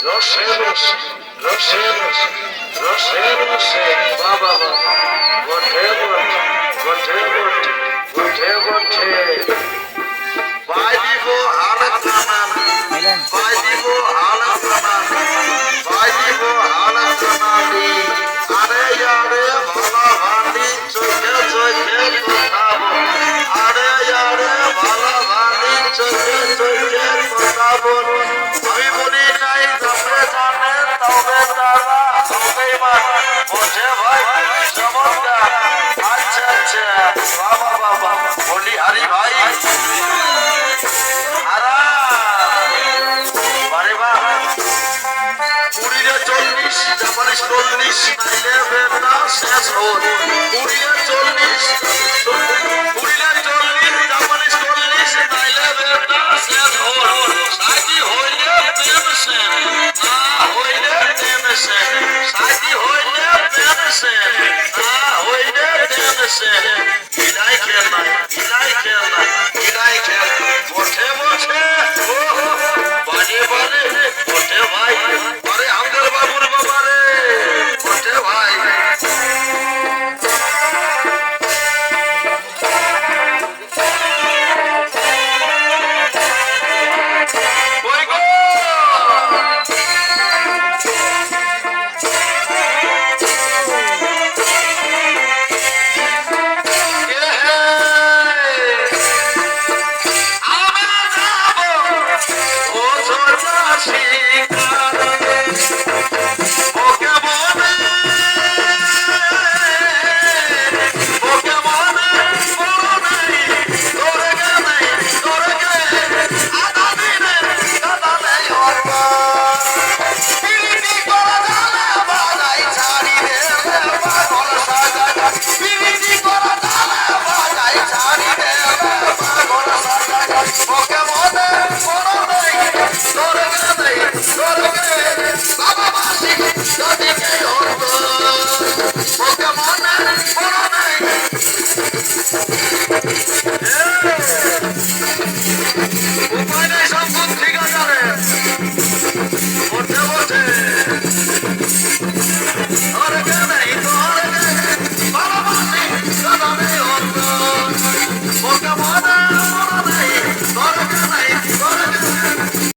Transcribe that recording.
রসে রসে রসে রসে রসে বাবা বাবা বটে বটে বটে বটে বটে বাই দিব হালত নামানি বাই দিব হালত বেইমান। বুঝে ভাই, চমৎকার। আচ্ছা আচ্ছা। বাবা বাবা বলি হারি ভাই। চল্লিশ চল্লিশ চল্লিশ শেষ হল। কুড়িয়া চল্লিশ কুড়িয়া চল্লিশ জাপানিশ চল্লিশ, নাইলে শেষ হল। সাইটি হইলে প্রেম শেষ Unite him, unite him, unite him, whatever. Friday.